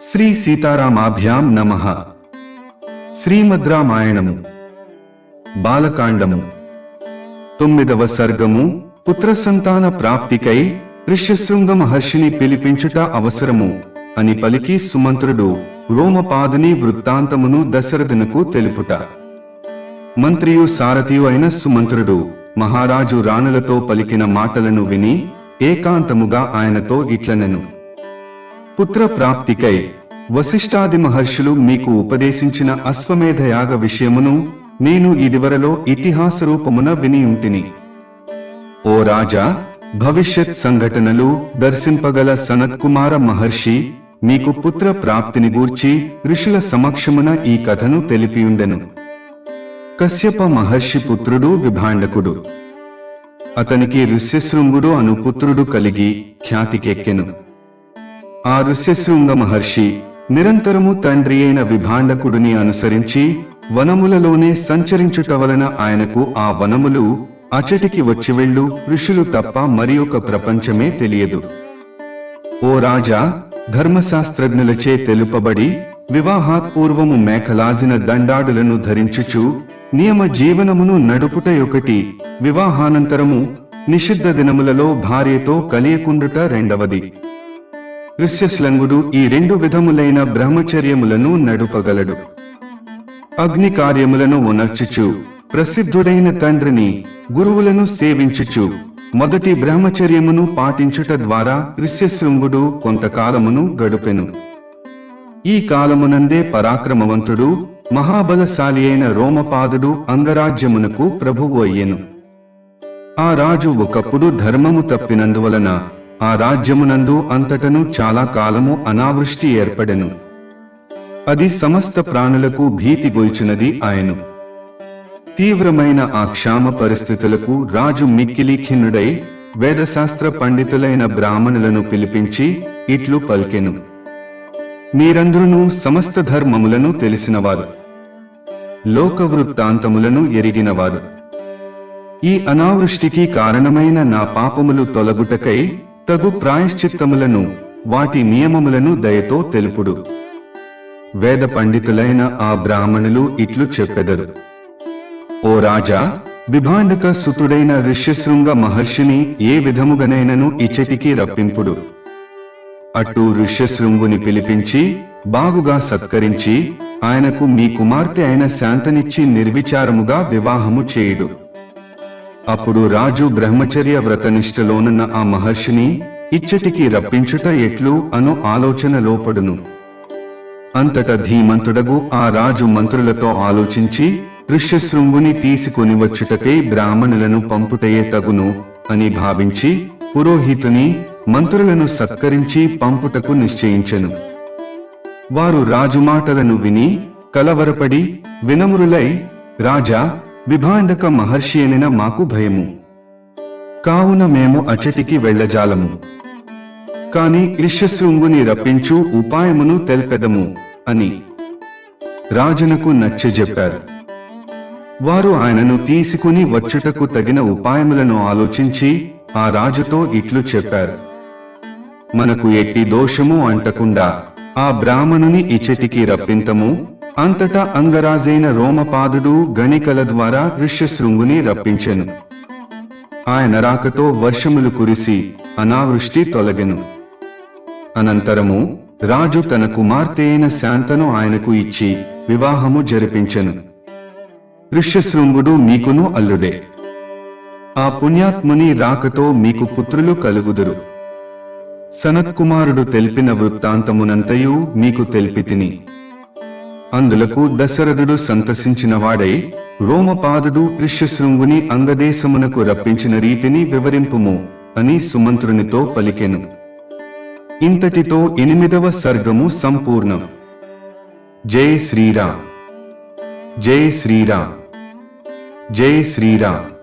శ్రీ సీతారామాభ్యాం నమ. శ్రీమద్ రామాయణము బాలకాండము తొమ్మిదవ సర్గము పుత్ర సంతాన ప్రాప్తికై ఋష్యశృంగ మహర్షిని పిలిపించుట అవసరము అని పలికి సుమంత్రుడు రోమపాదుని వృత్తాంతమును దశరథునకు తెలుపుట. మంత్రియు సారథియు అయిన సుమంత్రుడు మహారాజు రాణులతో పలికిన మాటలను విని ఏకాంతముగా ఆయనతో ఇట్లనెను. పుత్ర ప్రాప్తికై వశిష్ఠాది మహర్షులు మీకు ఉపదేశించిన అశ్వమేధ యాగ విషయమును నేను ఇదివరలో ఇతిహాస రూపమున వినియుంటిని ఓ రాజా భవిష్యత్ సంఘటనలు దర్శింపగల సనత్కుమార మహర్షి మీకు పుత్ర ప్రాప్తిని గూర్చి ఋషుల సమక్షమున ఈ కథను తెలిపియుండెను. కశ్యప మహర్షి పుత్రుడు విభాండకుడు. అతనికి ఋష్యశృంగుడు అను పుత్రుడు కలిగి ఖ్యాతికెక్కెను. ఆ ఋష్యశృంగ మహర్షి నిరంతరము తండ్రి అయిన విభాండకుడిని అనుసరించి వనములలోనే సంచరించుట వలన ఆయనకు ఆ వనములు అచటికి వచ్చి వెళ్ళు ఋషులు తప్ప మరి ఒక ప్రపంచమే తెలియదు. ఓ రాజా ధర్మశాస్త్రజ్ఞులచే తెలుపబడి వివాహాత్పూర్వము మేకలాజిన దండాడులను ధరించుచు నియమ జీవనమును నడుపుట ఒకటి వివాహానంతరము నిషిద్ధ దినములలో భార్యతో కలియకుండుట రెండవది. ఋష్యశ్లంగుడు ఈ రెండు విధములైన బ్రహ్మచర్యములను నడుపగలడు. అగ్ని కార్యములను ఉనర్చుచు ప్రసిద్ధుడైన తండ్రిని గురువులను సేవించుచు మొదటి బ్రహ్మచర్యమును పాటించుట ద్వారా ఋష్యశృంగుడు కొంతకాలమును గడుపెను. ఈ కాలమునందే పరాక్రమవంతుడు మహాబలశాలి అయిన రోమపాదుడు అంగరాజ్యమునకు ప్రభువు అయ్యెను. ఆ రాజు ఒకప్పుడు ధర్మము తప్పినందువలన ఆ రాజ్యమునందు అంతటను చాలా కాలము అనావృష్టి ఏర్పడెను. అది సమస్త ప్రాణులకు భీతి గొల్చినది ఆయను. తీవ్రమైన ఆ క్షామ పరిస్థితులకు రాజు మిక్కిలి ఖిన్నుడై వేదశాస్త్ర పండితులైన బ్రాహ్మణులను పిలిపించి ఇట్లు పలికెను. మీరందరూ సమస్త ధర్మములను తెలిసినవారు. లోక వృత్తాంతములను ఎరిగినవారు. ఈ అనావృష్టికి కారణమైన నా పాపములు తొలగుటకై తగు ప్రాయశ్చిత్తములను వాటి నియమములను దయతో తెలుపుడు. వేద పండితులైన ఆ బ్రాహ్మణులు ఇట్లు చెప్పెదరు. ఓ రాజా విభాండక సుతుడైన ఋష్యశృంగ మహర్షిని ఏ విధముగనైనను ఇచ్చటికి రప్పింపుడు. అట్టు ఋష్యశృంగుని పిలిపించి బాగుగా సత్కరించి ఆయనకు మీ కుమార్తె అయిన శాంతనిచ్చి నిర్విచారముగా వివాహము చేయుడు. అప్పుడు రాజు బ్రహ్మచర్య వ్రతనిష్టలోనున్న ఆ మహర్షిని ఇచ్చటికి రప్పించుట ఎట్లు అను ఆలోచన లోపడును అంతట ధీమంతుడగు ఆ రాజు మంత్రులతో ఆలోచించి ఋష్యశృంగుని తీసుకొని వచ్చుటకై బ్రాహ్మణులను పంపుటయే తగును అని భావించి పురోహితుని మంత్రులను సత్కరించి పంపుటకు నిశ్చయించెను. వారు రాజు మాటలను విని కలవరపడి వినమ్రులై రాజా విభాండక మహర్షి అనిన మాకు భయము. కావున మేము అచటికి వెళ్ళజాలము. కాని ఋష్యశృంగుని రప్పించు ఉపాయమును తెల్పెదము అని రాజునకు నచ్చజెప్పారు వారు ఆయనను తీసుకుని వచ్చుటకు తగిన ఉపాయములను ఆలోచించి ఆ రాజుతో ఇట్లు చెప్పారు. మనకు ఎట్టి దోషము అంటకుండా ఆ బ్రాహ్మణుని ఇచ్చటికి రప్పింతము అంతటా అంగరాజైన రోమపాదుడు గణికల ద్వారా ఋష్యశృంగుని రప్పించెను. ఆయన రాకతో వర్షములు కురిసి అనావృష్టి తొలగెను. అనంతరము రాజు తన కుమార్తె అయిన శాంతను ఆయనకు ఇచ్చి వివాహము జరిపించెను. ఋష్యశృంగుడు మీకును అల్లుడే. ఆ పుణ్యాత్ముని రాకతో మీకు పుత్రులు కలుగుదురు. సనత్కుమారుడు తెలిపిన వృత్తాంతమునంతయు మీకు తెలిపితిని. అందులకు దశరథుడు సంతసించిన వాడై రోమపాదుడు ఋష్యశృంగుని అంగదేశమునకు రప్పించిన రీతిని వివరింపుము అని సుమంత్రునితో పలికెను. ఇంతటితో ఎనిమిదవ సర్గము సంపూర్ణం. జై శ్రీరామ్. జై శ్రీరామ్. జై శ్రీరామ్.